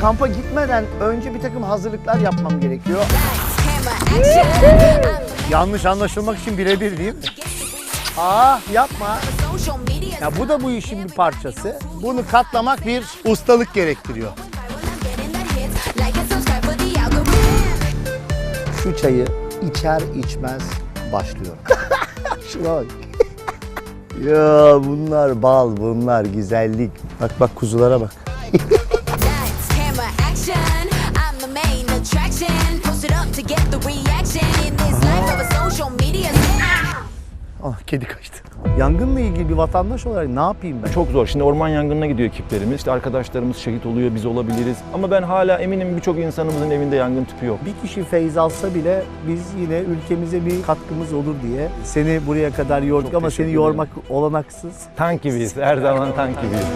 kampa gitmeden önce bir takım hazırlıklar yapmam gerekiyor. Yanlış anlaşılmak için birebir değil mi? Aa yapma. Ya bu da bu işin bir parçası. Bunu katlamak bir ustalık gerektiriyor. Şu çayı içer içmez başlıyorum. Şuna bak. ya bunlar bal, bunlar güzellik. Bak bak kuzulara bak. Ah kedi kaçtı. Yangınla ilgili bir vatandaş olarak ne yapayım ben? Çok zor. Şimdi orman yangınına gidiyor ekiplerimiz. İşte arkadaşlarımız şehit oluyor, biz olabiliriz. Ama ben hala eminim birçok insanımızın evinde yangın tüpü yok. Bir kişi feyz alsa bile biz yine ülkemize bir katkımız olur diye seni buraya kadar yorduk Çok ama seni yormak olanaksız. Tank gibiyiz, her zaman tank gibiyiz.